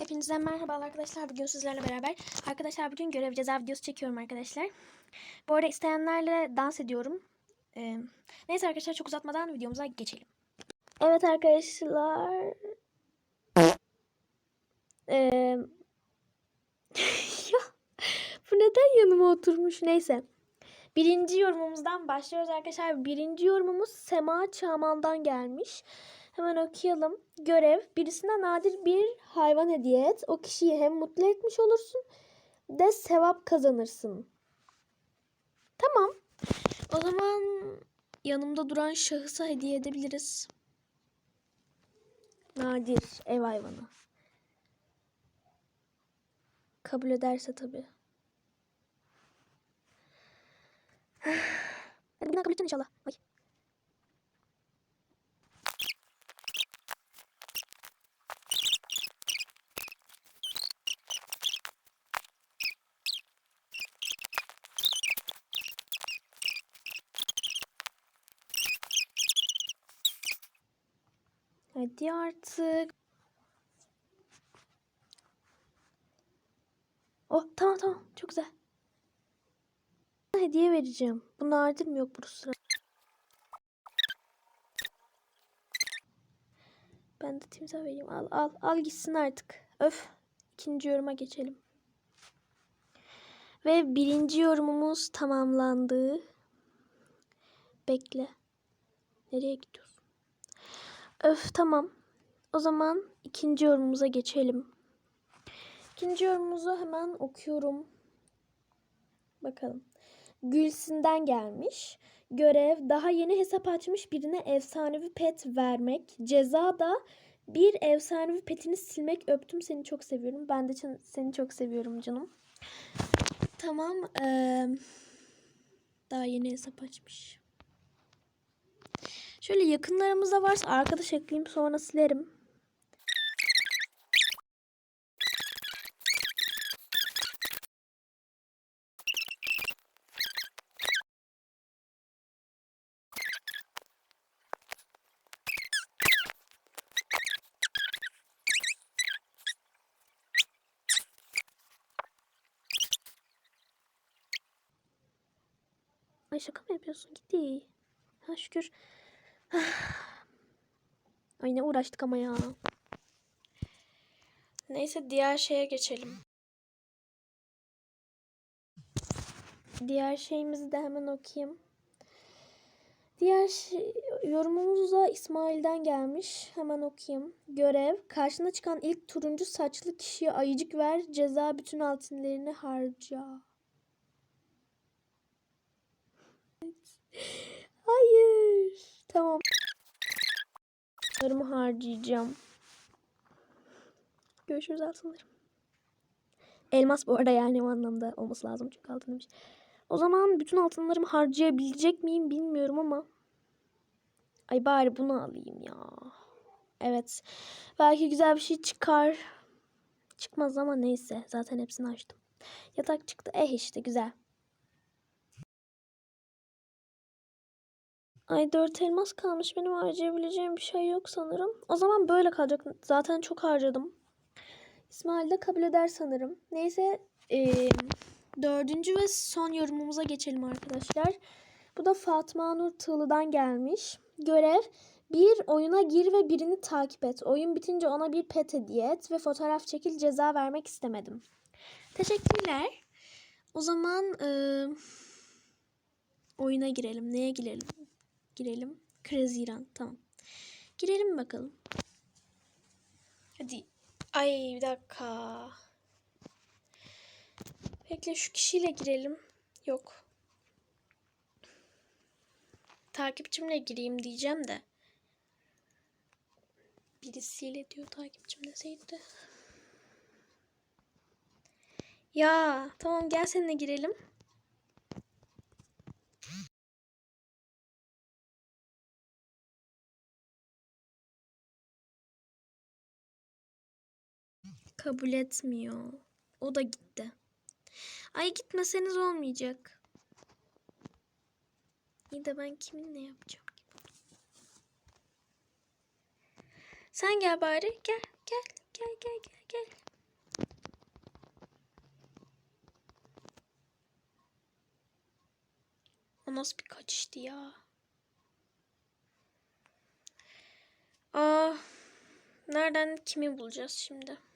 Hepinize merhabalar arkadaşlar. Bugün sizlerle beraber arkadaşlar bugün görev ceza videosu çekiyorum arkadaşlar. Bu arada isteyenlerle dans ediyorum. Ee, neyse arkadaşlar çok uzatmadan videomuza geçelim. Evet arkadaşlar. Ee, ya bu neden yanıma oturmuş? Neyse. Birinci yorumumuzdan başlıyoruz arkadaşlar. Birinci yorumumuz Sema Çaman'dan gelmiş. Hemen okuyalım. Görev. Birisine nadir bir hayvan hediye et. O kişiyi hem mutlu etmiş olursun de sevap kazanırsın. Tamam. O zaman yanımda duran şahısa hediye edebiliriz. Nadir ev hayvanı. Kabul ederse tabii. Hadi bundan kabul edeceksin inşallah. Ay. Hadi artık. Oh tamam tamam çok güzel. Hediye vereceğim. Bu nadir mi yok bu sıra? Ben de timsah vereyim. Al al al gitsin artık. Öf. İkinci yoruma geçelim. Ve birinci yorumumuz tamamlandı. Bekle. Nereye gidiyorsun? Öf tamam. O zaman ikinci yorumumuza geçelim. İkinci yorumumuzu hemen okuyorum. Bakalım. Gülsün'den gelmiş. Görev daha yeni hesap açmış birine efsanevi pet vermek. Ceza da bir efsanevi petini silmek. Öptüm seni çok seviyorum. Ben de seni çok seviyorum canım. Tamam. eee, daha yeni hesap açmış. Şöyle yakınlarımızda varsa arkadaş ekleyeyim sonra silerim. Ay şaka mı yapıyorsun? Gitti. Ha şükür. Ay ne uğraştık ama ya. Neyse diğer şeye geçelim. Diğer şeyimizi de hemen okuyayım. Diğer şey, yorumumuz da İsmail'den gelmiş. Hemen okuyayım. Görev. Karşına çıkan ilk turuncu saçlı kişiye ayıcık ver. Ceza bütün altınlarını harca. Hayır. Tamam. Altınlarımı harcayacağım. Görüşürüz altınlarım. Elmas bu arada yani o anlamda olması lazım çünkü altın demiş. O zaman bütün altınlarımı harcayabilecek miyim bilmiyorum ama. Ay bari bunu alayım ya. Evet. Belki güzel bir şey çıkar. Çıkmaz ama neyse. Zaten hepsini açtım. Yatak çıktı. Eh işte güzel. Ay dört elmas kalmış. Benim harcayabileceğim bir şey yok sanırım. O zaman böyle kalacak. Zaten çok harcadım. İsmail de kabul eder sanırım. Neyse eee, dördüncü ve son yorumumuza geçelim arkadaşlar. Bu da Fatma Nur Tığlı'dan gelmiş. Görev bir oyuna gir ve birini takip et. Oyun bitince ona bir pet hediye et ve fotoğraf çekil ceza vermek istemedim. Teşekkürler. O zaman eee, oyuna girelim. Neye girelim? Girelim. Crazy Run. Tamam. Girelim bakalım. Hadi. Ay bir dakika. Bekle şu kişiyle girelim. Yok. Takipçimle gireyim diyeceğim de. Birisiyle diyor takipçim deseydi de. Ya tamam gel seninle girelim. Kabul etmiyor. O da gitti. Ay gitmeseniz olmayacak. İyi de ben kiminle yapacağım ki? Sen gel bari. Gel, gel, gel, gel, gel, gel. O nasıl bir kaçıştı ya? Aa, nereden kimi bulacağız şimdi?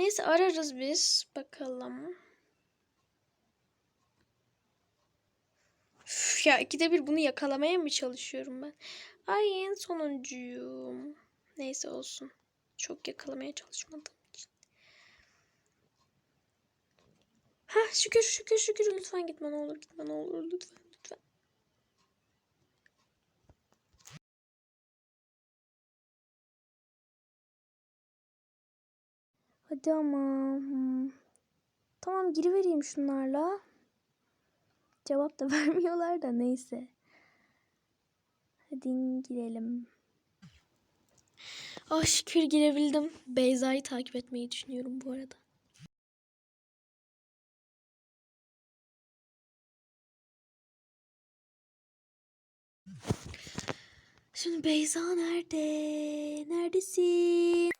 Neyse ararız biz. Bakalım. Üf, ya ikide bir bunu yakalamaya mı çalışıyorum ben? Ay en sonuncuyum. Neyse olsun. Çok yakalamaya çalışmadığım için. Ha şükür şükür şükür lütfen gitme ne olur gitme ne olur lütfen lütfen. Hadi ama. hmm. Tamam girivereyim şunlarla. Cevap da vermiyorlar da neyse. Hadi girelim. Ah şükür girebildim. Beyza'yı takip etmeyi düşünüyorum bu arada. Şimdi Beyza nerede? Neredesin?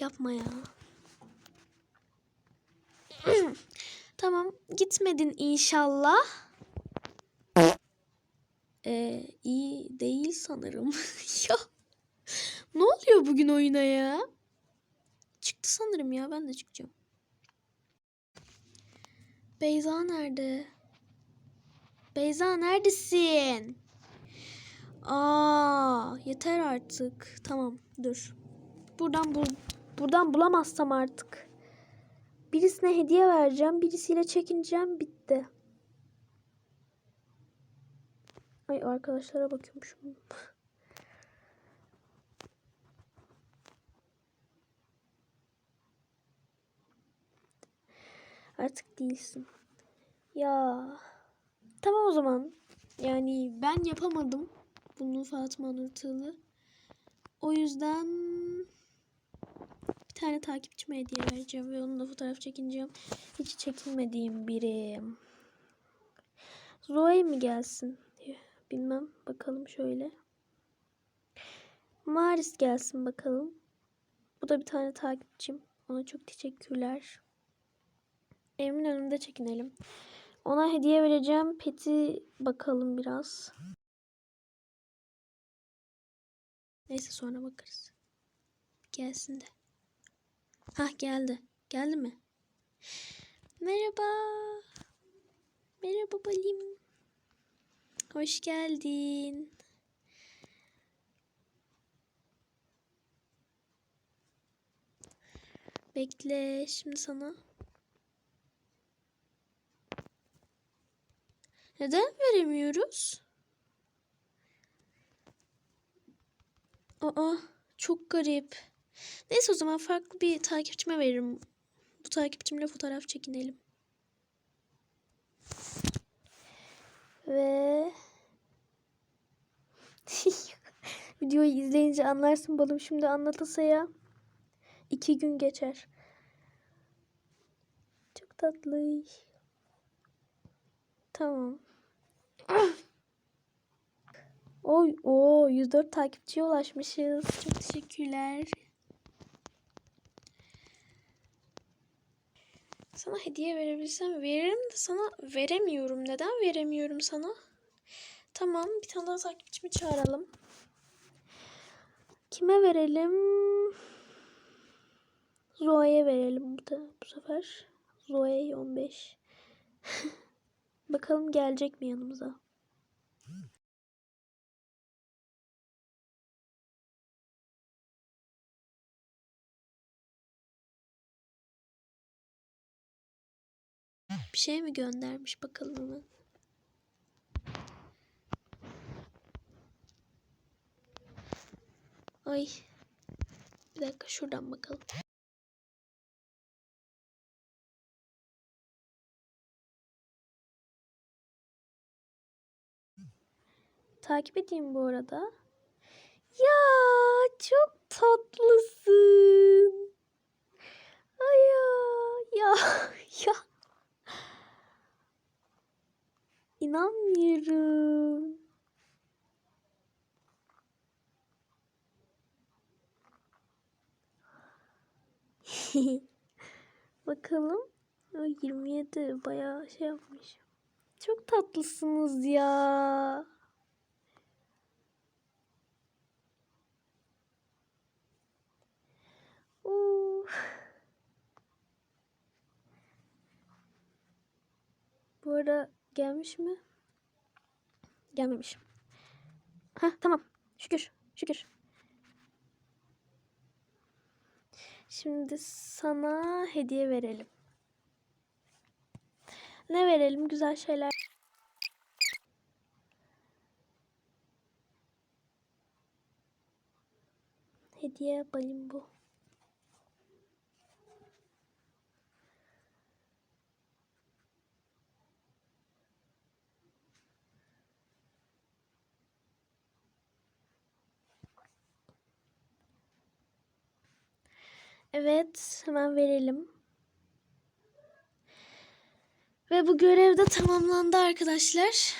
Yapma ya. Gitmedin inşallah. Ee, iyi değil sanırım. ya. Ne oluyor bugün oyuna ya? Çıktı sanırım ya. Ben de çıkacağım. Beyza nerede? Beyza neredesin? Aa, yeter artık. Tamam, dur. Buradan bul buradan bulamazsam artık. Birisine hediye vereceğim, birisiyle çekineceğim, bitti. Ay arkadaşlara bakıyormuşum. Artık değilsin. Ya tamam o zaman. Yani ben yapamadım bunu Fatma Nurtalı. O yüzden tane takipçime hediye vereceğim ve onunla fotoğraf çekineceğim. Hiç çekinmediğim biri. Zoe mi gelsin? Bilmem. Bakalım şöyle. Maris gelsin bakalım. Bu da bir tane takipçim. Ona çok teşekkürler. Evimin önünde çekinelim. Ona hediye vereceğim. Peti bakalım biraz. Neyse sonra bakarız. Gelsin de. Hah geldi. Geldi mi? Merhaba. Merhaba Balim. Hoş geldin. Bekle şimdi sana. Neden veremiyoruz? Aa çok garip. Neyse o zaman farklı bir takipçime veririm. Bu takipçimle fotoğraf çekinelim. Ve videoyu izleyince anlarsın balım şimdi anlatılsa ya iki gün geçer. Çok tatlı. Tamam. Oy, o 104 takipçiye ulaşmışız. Çok teşekkürler. Sana hediye verebilsem veririm de sana veremiyorum. Neden veremiyorum sana? Tamam bir tane daha takipçimi çağıralım. Kime verelim? Zoe'ye verelim bu da bu sefer. Zoe 15. Bakalım gelecek mi yanımıza? Bir şey mi göndermiş bakalım. Ay. Bir dakika şuradan bakalım. Takip edeyim bu arada. Ya çok tatlısın. Ay ya ya ya. İnanmıyorum. Bakalım. O 27 bayağı şey yapmış. Çok tatlısınız ya. Uh. Bu ara gelmiş mi? Gelmemiş. Ha tamam. Şükür. Şükür. Şimdi sana hediye verelim. Ne verelim? Güzel şeyler. Hediye balimbo. Evet, hemen verelim. Ve bu görev de tamamlandı arkadaşlar.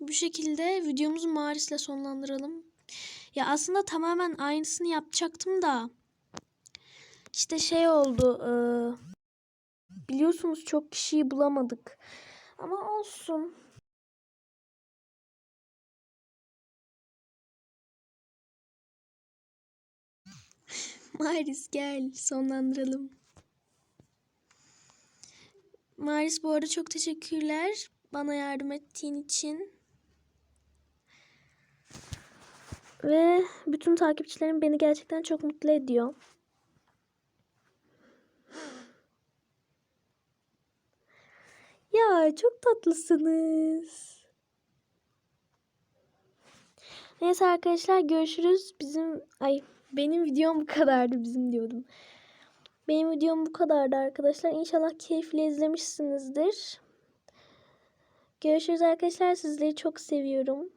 Bu şekilde videomuzu Maris'le sonlandıralım. Ya aslında tamamen aynısını yapacaktım da. İşte şey oldu. e, biliyorsunuz çok kişiyi bulamadık. Ama olsun. Maris gel sonlandıralım. Maris bu arada çok teşekkürler bana yardım ettiğin için. Ve bütün takipçilerim beni gerçekten çok mutlu ediyor. Ya çok tatlısınız. Neyse arkadaşlar görüşürüz. Bizim ay benim videom bu kadardı bizim diyordum. Benim videom bu kadardı arkadaşlar. İnşallah keyifle izlemişsinizdir. Görüşürüz arkadaşlar. Sizleri çok seviyorum.